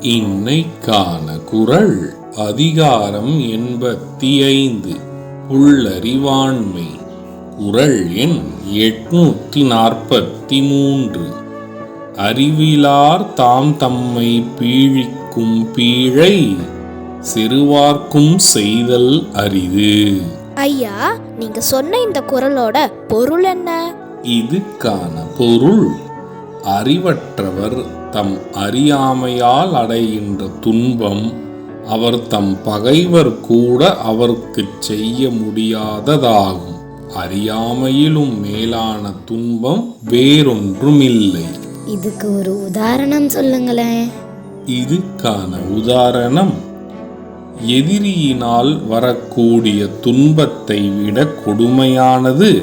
இன்னைக்கான குறள் அதிகாரம் எண்பத்தி ஐந்து புல்லறிவாண்மை குறள் எண் எட்நூத்தி நாற்பத்தி மூன்று அறிவிலார் தாம் தம்மை பீழிக்கும் பீழை சிறுவார்க்கும் செய்தல் அரிது. ஐயா நீங்க சொன்ன இந்த குரலோட பொருள் என்ன? இதுக்கான பொருள் அறிவற்றவர் தம் அறியாமையால் அடைகின்ற துன்பம் அவர் தம் பகைவர் கூட அவர்க்குச் செய்ய முடியாததாகும். அறியாமையிலும் மேலான துன்பம் வேறொன்றுமில்லை. இதுக்கு ஒரு உதாரணம் சொல்லுங்களேன். இதுக்கான உதாரணம் எதிரியினால் வரக்கூடிய துன்பத்தை விட கொடுமையானது.